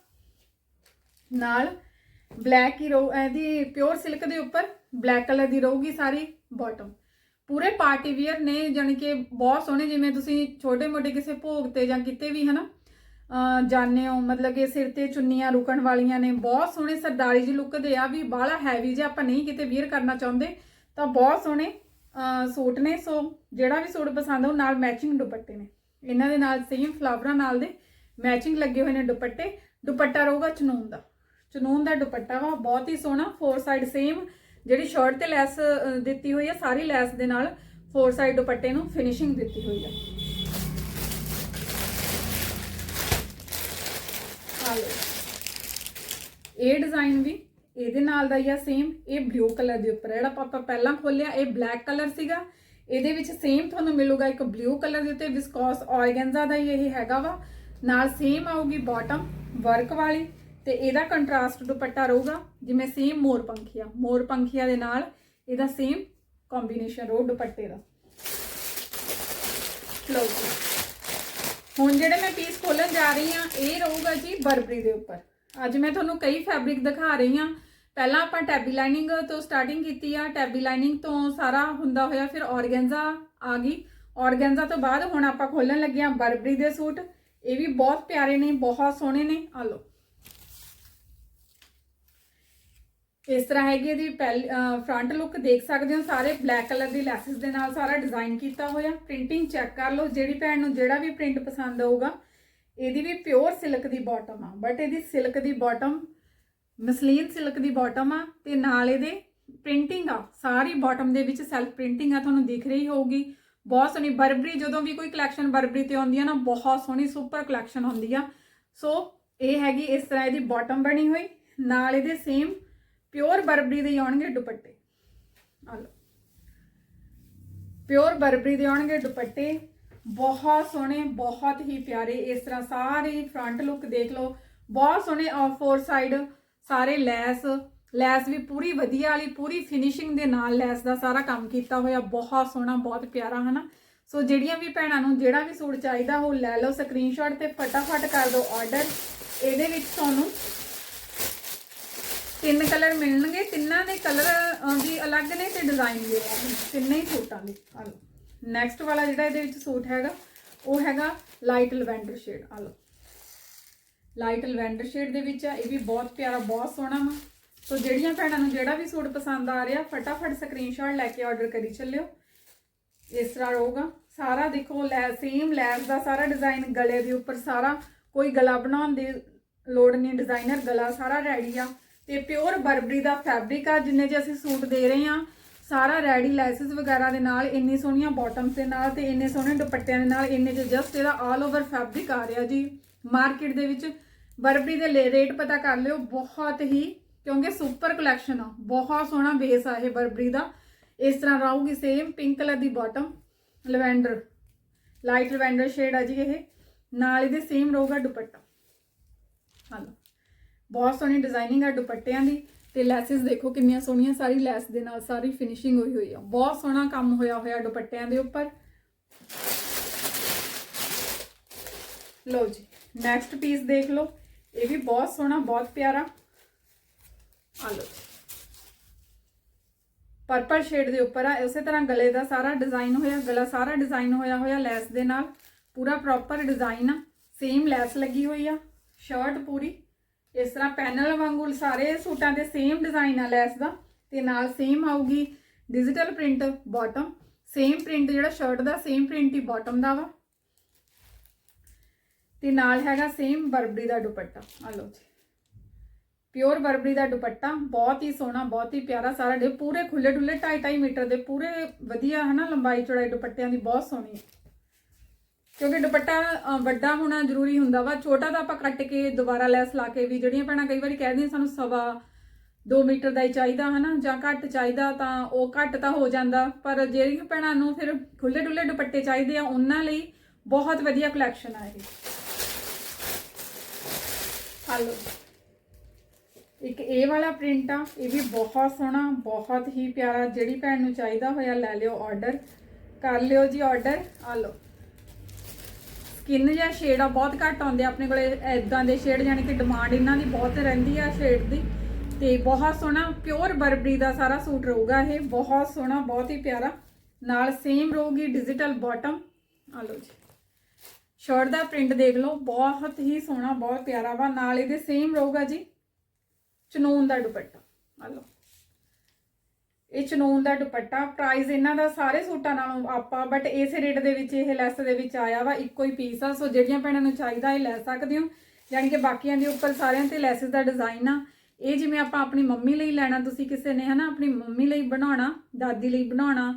ਨਾਲ ਬਲੈਕ ਹੀ ਰਹੂ, ਇਹਦੀ ਪਿਓਰ ਸਿਲਕ ਦੇ ਉੱਪਰ ਬਲੈਕ ਕਲਰ ਦੀ ਰਹੂਗੀ ਸਾਰੀ ਬਾਟਮ ਪੂਰੇ ਪਾਰਟੀ ਵੀਅਰ ਨੇ, ਜਾਣੀ ਕਿ ਬਹੁਤ ਸੋਹਣੇ, ਜਿਵੇਂ ਤੁਸੀਂ ਛੋਟੇ ਮੋਟੇ ਕਿਸੇ ਭੋਗ ਤੇ ਜਾਂ ਕਿਤੇ ਵੀ, ਹਨਾ ਅਹ ਹੋ, ਮਤਲਬ ਕਿ ਸਿਰ ਤੇ ਚੁੰਨੀਆਂ ਰੁਕਣ ਵਾਲੀਆਂ ਨੇ, ਬਹੁਤ ਸੋਹਣੇ ਸਰਦਾਰੀ ਜੀ ਲੁੱਕ ਦੇ ਆ ਵੀ ਬਾਹਲਾ ਹੈਵੀ ਜੇ ਆਪਾਂ ਨਹੀਂ ਕਿਤੇ ਵੀਅਰ ਕਰਨਾ ਚਾਹੁੰਦੇ, ਤਾਂ ਬਹੁਤ ਸੋਹਣੇ ਸੂਟ ਨੇ, ਸੋ ਜਿਹੜਾ ਵੀ ਸੂਟ ਪਸੰਦ ਆ, ਉਹ ਨਾਲ ਮੈਚਿੰਗ ਦੁਪੱਟੇ ਨੇ। ਇਹਨਾਂ ਦੇ ਨਾਲ ਸੇਮ ਫਲਾਵਰਾਂ ਨਾਲ ਦੇ ਮੈਚਿੰਗ ਲੱਗੇ ਹੋਏ ਨੇ ਦੁਪੱਟੇ। ਦੁਪੱਟਾ ਰਹੂਗਾ ਚਨੂਨ ਦਾ। ਚਨੂਨ ਦਾ ਦੁਪੱਟਾ ਵਾ, ਬਹੁਤ ਹੀ ਸੋਹਣਾ ਫੋਰ ਸਾਈਡ ਸੇਮ ਜਿਹੜੀ ਸ਼ਰਟ ਤੇ ਲੈਸ ਦਿੱਤੀ ਹੋਈ ਹੈ ਸਾਰੀ ਲੈਸ ਦੇ ਨਾਲ ਫੋਰ ਸਾਈਡ ਦੁਪੱਟੇ ਨੂੰ ਫਿਨਿਸ਼ਿੰਗ ਦਿੱਤੀ ਹੋਈ ਹੈ ਆ ਲਓ। ਇਹ ਡਿਜ਼ਾਈਨ ਵੀ ਇਹਦੇ ਨਾਲ ਦਾ ਹੀ ਆ ਸੇਮ ਇਹ ਬਲੂ ਕਲਰ ਦੇ ਉੱਪਰ ਜਿਹੜਾ ਆਪਾਂ ਪਹਿਲਾਂ ਖੋਲਿਆ ਇਹ ਬਲੈਕ ਕਲਰ ਸੀਗਾ। ਇਹਦੇ ਵਿੱਚ ਸੇਮ ਤੁਹਾਨੂੰ ਮਿਲੂਗਾ ਇੱਕ ਬਲੂ ਕਲਰ ਦੇ ਉੱਤੇ ਵਿਸਕੋਸ ਆਰਗੈਂਜ਼ਾ ਦਾ ਹੀ ਇਹ ਹੈਗਾ ਵਾ। ਨਾਲ ਸੇਮ ਆਊਗੀ ਬਾਟਮ ਵਰਕ ਵਾਲੀ ਤੇ ਇਹਦਾ ਕੰਟਰਾਸਟ ਦੁਪੱਟਾ ਰਹੂਗਾ, ਜਿਵੇਂ ਸੇਮ ਮੋਰ ਪੰਖੀਆ। ਮੋਰ ਪੰਖੀਆ ਦੇ ਨਾਲ ਇਹਦਾ ਸੇਮ ਕੰਬੀਨੇਸ਼ਨ ਰਹੂ ਦੁਪੱਟੇ ਦਾ। ਲਓ ਹੁਣ ਜਿਹੜੇ ਮੈਂ ਪੀਸ ਖੋਲਣ ਜਾ ਰਹੀ ਹਾਂ, ਇਹ ਰਹੂਗਾ ਜੀ ਬਰਬਰੀ ਦੇ ਉੱਪਰ। ਅੱਜ ਮੈਂ ਤੁਹਾਨੂੰ ਕਈ ਫੈਬਰਿਕ ਦਿਖਾ ਰਹੀ ਹਾਂ। ਪਹਿਲਾਂ ਆਪਾਂ ਟੈਬੀ ਲਾਈਨਿੰਗ ਤੋਂ ਸਟਾਰਟਿੰਗ ਕੀਤੀ ਆ। ਟੈਬੀ ਲਾਈਨਿੰਗ ਤੋਂ ਸਾਰਾ ਹੁੰਦਾ ਹੋਇਆ ਫਿਰ ਔਰਗੈਂਜ਼ਾ ਆ ਗਈ। ਔਰਗੈਂਜ਼ਾ ਤੋਂ ਬਾਅਦ ਹੁਣ ਆਪਾਂ ਖੋਲਣ ਲੱਗੇ ਆ ਬਰਬਰੀ ਦੇ ਸੂਟ। ਇਹ ਵੀ ਬਹੁਤ ਪਿਆਰੇ ਨੇ, ਬਹੁਤ ਸੋਹਣੇ ਨੇ। ਆ ਲਓ। ਇਸ ਤਰ੍ਹਾਂ ਹੈਗੀ ਇਹਦੀ ਫਰੰਟ ਲੁੱਕ ਦੇਖ ਸਕਦੇ ਹੋ, ਸਾਰੇ ਬਲੈਕ ਕਲਰ ਦੀ ਲੈਸਸ ਦੇ ਨਾਲ ਸਾਰਾ ਡਿਜ਼ਾਈਨ ਕੀਤਾ ਹੋਇਆ। ਪ੍ਰਿੰਟਿੰਗ ਚੈੱਕ ਕਰ ਲਓ, ਜਿਹੜੀ ਭੈਣ ਨੂੰ ਜਿਹੜਾ ਵੀ ਪ੍ਰਿੰਟ ਪਸੰਦ ਆਊਗਾ, ਇਹਦੀ ਵੀ ਪਿਓਰ ਸਿਲਕ ਦੀ ਬਾਟਮ ਆ। ਬਟ ਇਹਦੀ ਸਿਲਕ ਦੀ ਬਾਟਮ ਮਸਲੀਨ ਸਿਲਕ ਦੀ ਬਾਟਮ ਆ, ਤੇ ਨਾਲ ਇਹਦੇ ਪ੍ਰਿੰਟਿੰਗ ਆ। ਸਾਰੀ ਬਾਟਮ ਦੇ ਵਿੱਚ ਸੈਲਫ ਪ੍ਰਿੰਟਿੰਗ ਆ, ਤੁਹਾਨੂੰ ਦਿਖ ਰਹੀ ਹੋਊਗੀ। ਬਹੁਤ ਸੋਹਣੀ ਬਰਬਰੀ, ਜਦੋਂ ਵੀ ਕੋਈ ਕਲੈਕਸ਼ਨ ਬਰਬਰੀ ਤੇ ਆਉਂਦੀ ਆ ਨਾ, ਬਹੁਤ ਸੋਹਣੀ ਸੁਪਰ ਕਲੈਕਸ਼ਨ ਹੁੰਦੀ ਆ। ਸੋ ਇਹ ਹੈਗੀ ਇਸ ਤਰ੍ਹਾਂ ਇਹਦੀ ਬਾਟਮ ਬਣੀ ਹੋਈ। ਨਾਲ ਇਹਦੇ ਸੇਮ ਪਿਓਰ ਬਰਬਰੀ ਦੇ ਆਉਣਗੇ ਦੁਪੱਟੇ। ਆ ਲਓ। ਪਿਓਰ ਬਰਬਰੀ ਦੇ ਆਉਣਗੇ ਦੁਪੱਟੇ। ਬਹੁਤ ਸੋਹਣੇ, ਬਹੁਤ ਹੀ ਪਿਆਰੇ। ਇਸ ਤਰ੍ਹਾਂ ਸਾਰੇ ਫਰੰਟ ਲੁੱਕ ਦੇਖ ਲਓ। ਬਹੁਤ ਸੋਹਣੇ ਆਫ ਫੋਰ ਸਾਈਡ ਸਾਰੇ ਲੈਸ। ਲੈਸ ਵੀ ਪੂਰੀ ਵਧੀਆ ਵਾਲੀ, ਪੂਰੀ ਫਿਨਿਸ਼ਿੰਗ ਦੇ ਨਾਲ ਲੈਸ ਦਾ ਸਾਰਾ ਕੰਮ ਕੀਤਾ ਹੋਇਆ। ਬਹੁਤ ਸੋਹਣਾ, ਬਹੁਤ ਪਿਆਰਾ, ਹਨਾ? ਸੋ ਜਿਹੜੀਆਂ ਵੀ ਭੈਣਾਂ ਨੂੰ ਜਿਹੜਾ ਵੀ ਸੂਟ ਚਾਹੀਦਾ, ਉਹ ਲੈ ਲਓ। ਸਕਰੀਨਸ਼ਾਟ ਤੇ ਫਟਾਫਟ ਕਰ ਦਿਓ ਆਰਡਰ ਇਹਦੇ ਵਿੱਚ ਤੁਹਾਨੂੰ ਤਿੰਨ ਕਲਰ ਮਿਲਣਗੇ, ਤਿੰਨਾਂ ਦੇ ਕਲਰ ਵੀ ਅਲੱਗ ਨੇ ਤੇ ਡਿਜ਼ਾਈਨ ਵੀ ਅਲੱਗ ਨੇ। ਤਿੰਨੇ ਹੀ ਸੂਟਾਂ ਦੇ। ਆ ਲਓ। ਨੈਕਸਟ ਵਾਲਾ ਜਿਹੜਾ ਇਹਦੇ ਵਿੱਚ ਸੂਟ ਹੈਗਾ, ਉਹ ਹੈਗਾ ਲਾਈਟ ਲਵੈਂਡਰ ਸ਼ੇਡ ਆ ਲਓ। ਲਾਈਟ ਲਵੈਂਡਰ ਸ਼ੇਡ ਦੇ ਵਿੱਚ ਆ, ਇਹ ਵੀ ਬਹੁਤ ਪਿਆਰਾ, ਬਹੁਤ ਸੋਹਣਾ ਵਾ। ਸੋ ਜਿਹੜੀਆਂ ਭੈਣਾਂ ਨੂੰ ਜਿਹੜਾ ਵੀ ਸੂਟ ਪਸੰਦ ਆ ਰਿਹਾ, ਫਟਾਫਟ ਸਕਰੀਨਸ਼ਾਟ ਲੈ ਕੇ ਆਰਡਰ ਕਰੀ ਚੱਲਿਓ। ਇਸ ਤਰ੍ਹਾਂ ਰਹੂਗਾ। ਸਾਰਾ ਦੇਖੋ, ਲੈ ਸੇਮ ਲੈਸ ਦਾ ਸਾਰਾ ਡਿਜ਼ਾਈਨ ਗਲੇ ਦੇ ਉੱਪਰ ਸਾਰਾ। ਕੋਈ ਗਲਾ ਬਣਾਉਣ ਦੀ ਲੋੜ ਨਹੀਂ ਡਿਜ਼ਾਈਨਰ ਗਲਾ ਸਾਰਾ ਰੈਡੀ ਆ। ਤੇ ਪਿਓਰ ਬਰਬਰੀ ਦਾ ਫੈਬਰਿਕ ਆ, ਜਿੰਨੇ ਜੇ ਅਸੀਂ ਸੂਟ ਦੇ ਰਹੇ ਆ ਸਾਰਾ ਰੈਡੀ ਲੈਸਸ ਵਗੈਰਾ ਦੇ ਨਾਲ, ਇੰਨੀ ਸੋਹਣੀਆਂ ਬਾਟਮਸ ਦੇ ਨਾਲ ਤੇ ਇੰਨੇ ਸੋਹਣੇ ਦੁਪੱਟਿਆਂ ਦੇ ਨਾਲ, ਇੰਨੇ ਚ ਜਸਟ ਇਹਦਾ ਆਲ ਓਵਰ ਫੈਬਰਿਕ ਆ ਰਿਹਾ ਜੀ। ਮਾਰਕੀਟ ਦੇ ਵਿੱਚ ਬਰਬਰੀ ਦੇ ਲੇ ਰੇਟ ਪਤਾ ਕਰ ਲਿਓ, ਬਹੁਤ ਹੀ, ਕਿਉਂਕਿ ਸੁਪਰ ਕਲੈਕਸ਼ਨ ਆ, ਬਹੁਤ ਸੋਹਣਾ ਬੇਸ ਆ ਇਹ ਬਰਬਰੀ ਦਾ। ਇਸ ਤਰ੍ਹਾਂ ਰਹੂਗੀ ਸੇਮ ਪਿੰਕ ਕਲਰ ਦੀ bottom lavender light lavender shade ਆ ਜੀ ਇਹ। ਨਾਲ ਇਹਦੇ ਸੇਮ ਰਹੂਗਾ ਦੁਪੱਟਾ। ਹਾਂ ਬਹੁਤ ਸੋਹਣੀ ਡਿਜ਼ਾਈਨਿੰਗ ਆ ਦੁਪੱਟਿਆਂ ਦੀ ਤੇ ਲੈਸਸ ਦੇਖੋ ਕਿੰਨੀਆਂ ਸੋਹਣੀਆਂ, ਸਾਰੀ ਲੈਸ ਦੇ ਨਾਲ ਸਾਰੀ ਫਿਨਿਸ਼ਿੰਗ ਹੋਈ ਹੋਈ ਆ। ਬਹੁਤ ਸੋਹਣਾ ਕੰਮ ਹੋਇਆ ਹੋਇਆ ਦੁਪੱਟਿਆਂ ਦੇ ਉੱਪਰ। ਲਓ ਜੀ ਨੈਕਸਟ ਪੀਸ ਦੇਖ ਲਓ, ਇਹ ਵੀ ਬਹੁਤ ਸੋਹਣਾ, ਬਹੁਤ ਪਿਆਰਾ। ਆ ਲਓ ਪਰਪਲ ਸ਼ੇਡ ਦੇ ਉੱਪਰ ਆ ਉਸੇ ਤਰ੍ਹਾਂ ਗਲੇ ਦਾ ਸਾਰਾ ਡਿਜ਼ਾਈਨ ਹੋਇਆ, ਗਲਾ ਸਾਰਾ ਡਿਜ਼ਾਈਨ ਹੋਇਆ ਹੋਇਆ ਲੈਸ ਦੇ ਨਾਲ। ਪੂਰਾ ਪ੍ਰੋਪਰ ਡਿਜ਼ਾਈਨ ਆ ਸੇਮ ਲੈਸ ਲੱਗੀ ਹੋਈ ਆ ਸ਼ਰਟ ਪੂਰੀ। ਇਸ ਤਰ੍ਹਾਂ ਪੈਨਲ ਵਾਂਗੂ ਸਾਰੇ ਸੂਟਾਂ ਦੇ ਸੇਮ ਡਿਜ਼ਾਈਨ ਆ ਲੈਸ ਦਾ, ਤੇ ਨਾਲ ਸੇਮ ਆਊਗੀ digital print bottom same print ਜਿਹੜਾ ਸ਼ਰਟ ਦਾ ਸੇਮ ਪ੍ਰਿੰਟ ਹੀ ਬਾਟਮ ਦਾ ਵਾ। ਤੇ ਨਾਲ ਹੈਗਾ ਸੇਮ ਬਰਬਰੀ ਦਾ ਦੁਪੱਟਾ ਆ ਲਓ ਜੀ। ਪਿਓਰ ਬਰਬਰੀ ਦਾ ਦੁਪੱਟਾ, ਬਹੁਤ ਹੀ ਸੋਹਣਾ, ਬਹੁਤ ਹੀ ਪਿਆਰਾ ਸਾਰਾ ਦੇ, ਪੂਰੇ ਖੁੱਲੇ ਡੁੱਲੇ 2.5 ਮੀਟਰ ਦੇ, ਪੂਰੇ ਵਧੀਆ ਹੈ ਨਾ ਲੰਬਾਈ ਚੌੜਾਈ ਦੁਪੱਟਿਆਂ ਦੀ, ਬਹੁਤ ਸੋਹਣੀ ਹੈ। ਕਿਉਂਕਿ ਦੁਪੱਟਾ ਅ, ਵੱਡਾ ਹੋਣਾ ਜ਼ਰੂਰੀ ਹੁੰਦਾ ਵਾ। ਛੋਟਾ ਤਾਂ ਆਪਾਂ ਕੱਟ ਕੇ ਦੁਬਾਰਾ ਲੈਸ ਲਾ ਕੇ ਵੀ ਜਿਹੜੀਆਂ ਭੈਣਾਂ ਕਈ ਵਾਰੀ ਕਹਿੰਦੀਆਂ ਸਾਨੂੰ ਸਵਾ 2 ਮੀਟਰ ਦਾ ਹੀ ਚਾਹੀਦਾ ਹਨਾ ਜਾਂ ਘੱਟ ਚਾਹੀਦਾ ਤਾਂ ਉਹ ਘੱਟ ਤਾਂ ਹੋ ਜਾਂਦਾ। ਪਰ ਜਿਹੜੀਆਂ ਭੈਣਾਂ ਨੂੰ ਫਿਰ ਖੁੱਲੇ ਡੁੱਲੇ ਦੁਪੱਟੇ ਚਾਹੀਦੇ ਆ ਉਹਨਾਂ ਲਈ ਬਹੁਤ ਵਧੀਆ ਕਲੈਕਸ਼ਨ ਆ ਇਹ। ਹਲੋ ਇੱਕ ਇਹ ਵਾਲਾ ਪ੍ਰਿੰਟ ਆ ਇਹ ਵੀ ਬਹੁਤ ਸੋਹਣਾ ਬਹੁਤ ਹੀ ਪਿਆਰਾ। ਜਿਹੜੀ ਭੈਣ ਨੂੰ ਚਾਹੀਦਾ ਹੋਇਆ ਲੈ ਲਿਓ ਆਰਡਰ ਕਰ ਲਿਓ ਜੀ ਆਰਡਰ ਆ ਲਓ ਸਕਿਨ ਜਾਂ ਸ਼ੇਡ ਆ ਬਹੁਤ ਘੱਟ ਆਉਂਦੇ ਆ ਆਪਣੇ ਕੋਲੇ ਐਦਾਂ ਦੇ ਸ਼ੇਡ ਯਾਨੀ ਕਿ ਡਿਮਾਂਡ ਇਹਨਾਂ ਦੀ ਬਹੁਤ ਰਹਿੰਦੀ ਆ ਸ਼ੇਡ ਦੀ। ਤੇ ਬਹੁਤ ਸੋਹਣਾ ਪਿਓਰ ਬਰਬਰੀ ਦਾ ਸਾਰਾ ਸੂਟ ਰਹੂਗਾ ਇਹ, ਬਹੁਤ ਸੋਹਣਾ, ਬਹੁਤ ਹੀ ਪਿਆਰਾ। ਨਾਲ ਸੇਮ ਰਹੂਗੀ ਡਿਜੀਟਲ ਬਾਟਮ ਆ ਲਓ ਜੀ। ਸ਼ਰਟ ਦਾ ਪ੍ਰਿੰਟ ਦੇਖ ਲਓ, ਬਹੁਤ ਹੀ ਸੋਹਣਾ, ਬਹੁਤ ਪਿਆਰਾ ਵਾ। ਨਾਲ ਇਹਦੇ ਸੇਮ ਰਹੂਗਾ ਜੀ, ਚਨੂਨ ਦਾ ਦੁਪੱਟਾ। ਆ ਲਓ। ਇਹ ਚਨੂਨ ਦਾ ਦੁਪੱਟਾ ਪ੍ਰਾਈਸ ਇਹਨਾਂ ਦਾ ਸਾਰੇ ਸੂਟਾਂ ਨਾਲੋਂ ਆਪਾਂ ਬਟ ਇਸੇ ਰੇਟ ਦੇ ਵਿੱਚ, ਇਹ ਲੈਸ ਦੇ ਵਿੱਚ ਆਇਆ ਵਾ, ਇੱਕੋ ਹੀ ਪੀਸ ਆ। ਸੋ ਜਿਹੜੀਆਂ ਭੈਣਾਂ ਨੂੰ ਚਾਹੀਦਾ, ਇਹ ਲੈ ਸਕਦੇ ਹੋ। ਯਾਨੀ ਕਿ ਬਾਕੀਆਂ ਦੇ ਉੱਪਰ ਸਾਰਿਆਂ ਤੇ ਲੈਸਸ ਦਾ ਡਿਜ਼ਾਈਨ ਆ। ਇਹ ਜਿਵੇਂ ਆਪਾਂ ਆਪਣੀ ਮੰਮੀ ਲਈ ਲੈਣਾ, ਤੁਸੀਂ ਕਿਸੇ ਨੇ ਹਨਾ ਆਪਣੀ ਮੰਮੀ ਲਈ ਬਣਾਉਣਾ, ਦਾਦੀ ਲਈ ਬਣਾਉਣਾ,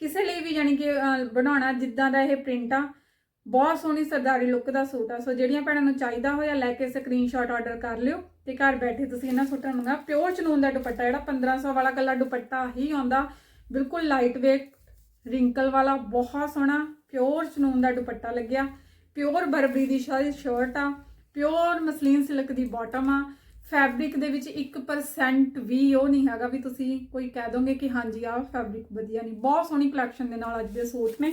ਕਿਸੇ ਲਈ ਵੀ ਯਾਨੀ ਕਿ ਬਣਾਉਣਾ, ਜਿੱਦਾਂ ਦਾ ਇਹ ਪ੍ਰਿੰਟ ਆ ਬਹੁਤ ਸੋਹਣੀ ਸਰਦਾਰੀ ਲੁੱਕ ਦਾ ਸੂਟ ਆ। ਸੋ ਜਿਹੜੀਆਂ ਭੈਣਾਂ ਨੂੰ ਚਾਹੀਦਾ ਹੋਇਆ, ਲੈ ਕੇ ਸਕਰੀਨਸ਼ਾਟ ਆਰਡਰ ਕਰ ਲਿਓ ਤੇ ਘਰ ਬੈਠੇ ਤੁਸੀਂ ਇਹਨਾਂ ਸੂਟਾਂ ਨੂੰ ਮੰਗਾ ਪਿਓਰ ਚਨੂਨ ਦਾ ਦੁਪੱਟਾ, ਜਿਹੜਾ 1500 ਵਾਲਾ ਕੱਲਾ ਦੁਪੱਟਾ ਹੀ ਆਉਂਦਾ, ਬਿਲਕੁਲ ਲਾਈਟ ਵੇਟ ਰਿੰਕਲ ਵਾਲਾ, ਬਹੁਤ ਸੋਹਣਾ ਪਿਓਰ ਚਨੂਨ ਦਾ ਦੁਪੱਟਾ ਲੱਗਿਆ। ਪਿਓਰ ਬਰਬਰੀ ਦੀ ਸ਼ਰਟ ਆ ਪਿਓਰ ਮਸਲੀਨ ਸਿਲਕ ਦੀ ਬਾਟਮ ਆ। ਫੈਬਰਿਕ ਦੇ ਵਿੱਚ 1% ਵੀ ਉਹ ਨਹੀਂ ਹੈਗਾ ਵੀ ਤੁਸੀਂ ਕੋਈ ਕਹਿ ਦੋਗੇ ਕਿ ਹਾਂਜੀ, ਆਹ ਫੈਬਰਿਕ ਵਧੀਆ ਨਹੀਂ। ਬਹੁਤ ਸੋਹਣੀ ਕਲੈਕਸ਼ਨ ਦੇ ਨਾਲ ਅੱਜ ਦੇ ਸੂਟ ਨੇ।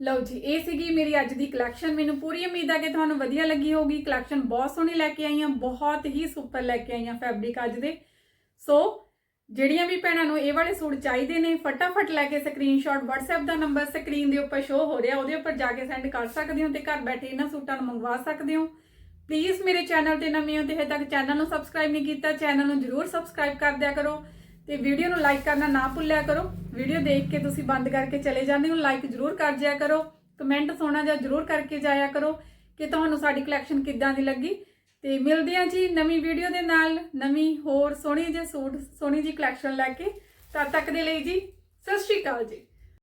ਲਓ ਜੀ, ਇਹ ਸੀਗੀ ਮੇਰੀ ਅੱਜ ਦੀ ਕਲੈਕਸ਼ਨ ਮੈਨੂੰ ਪੂਰੀ ਉਮੀਦ ਹੈ ਕਿ ਤੁਹਾਨੂੰ ਵਧੀਆ ਲੱਗੀ ਹੋਊਗੀ। ਕਲੈਕਸ਼ਨ ਬਹੁਤ ਸੋਹਣੀ ਲੈ ਕੇ ਆਈ ਹਾਂ ਬਹੁਤ ਹੀ ਸੁਪਰ ਲੈ ਕੇ ਆਈ ਹਾਂ ਫੈਬਰਿਕ ਅੱਜ ਦੇ। ਸੋ ਜਿਹੜੀਆਂ ਵੀ ਭੈਣਾਂ ਨੂੰ ਇਹ ਵਾਲੇ ਸੂਟ ਚਾਹੀਦੇ ਨੇ, ਫਟਾਫਟ ਲੈ ਕੇ ਸਕਰੀਨਸ਼ਾਟ WhatsApp ਦਾ ਨੰਬਰ ਸਕਰੀਨ ਦੇ ਉੱਪਰ ਸ਼ੋ ਹੋ ਰਿਹਾ, ਉਹਦੇ ਉੱਪਰ ਜਾ ਕੇ ਸੈਂਡ ਕਰ ਸਕਦੇ ਹੋ ਤੇ ਘਰ ਬੈਠੇ ਇਹਨਾਂ ਸੂਟਾਂ ਨੂੰ ਮੰਗਵਾ ਸਕਦੇ ਹੋ। ਪਲੀਜ਼ ਮੇਰੇ ਚੈਨਲ ਤੇ ਨਵੇਂ ਹੋ ਤੇ ਹਜੇ ਤੱਕ ਚੈਨਲ ਨੂੰ ਸਬਸਕ੍ਰਾਈਬ ਨਹੀਂ ਕੀਤਾ ਚੈਨਲ ਨੂੰ ਜਰੂਰ ਸਬਸਕ੍ਰਾਈਬ ਕਰ ਦਿਆ ਕਰੋ। ਤੇ ਵੀਡੀਓ ਨੂੰ ਲਾਈਕ ਕਰਨਾ ਨਾ ਭੁੱਲਿਆ ਕਰੋ। ਵੀਡੀਓ ਦੇਖ ਕੇ ਤੁਸੀਂ ਬੰਦ ਕਰਕੇ ਚਲੇ ਜਾਂਦੇ ਹੋ। ਲਾਈਕ ਜਰੂਰ ਕਰ ਜਾਇਆ ਕਰੋ। ਕਮੈਂਟ ਸੋਹਣਾ ਜਿਹਾ ਜਰੂਰ ਕਰਕੇ ਜਾਇਆ ਕਰੋ ਕਿ ਤੁਹਾਨੂੰ ਸਾਡੀ ਕਲੈਕਸ਼ਨ ਕਿੱਦਾਂ ਦੀ ਲੱਗੀ। ਤੇ ਮਿਲਦੇ ਹਾਂ ਜੀ ਨਵੀਂ ਵੀਡੀਓ ਦੇ ਨਾਲ। ਨਵੀਂ ਹੋਰ ਸੋਹਣੀ ਜਿਹੀ ਸੂਟ, ਸੋਹਣੀ ਜਿਹੀ ਕਲੈਕਸ਼ਨ ਲੈ ਕੇ। ਤਦ ਤੱਕ ਦੇ ਲਈ ਜੀ, ਸਤਿ ਸ਼੍ਰੀ ਅਕਾਲ ਜੀ।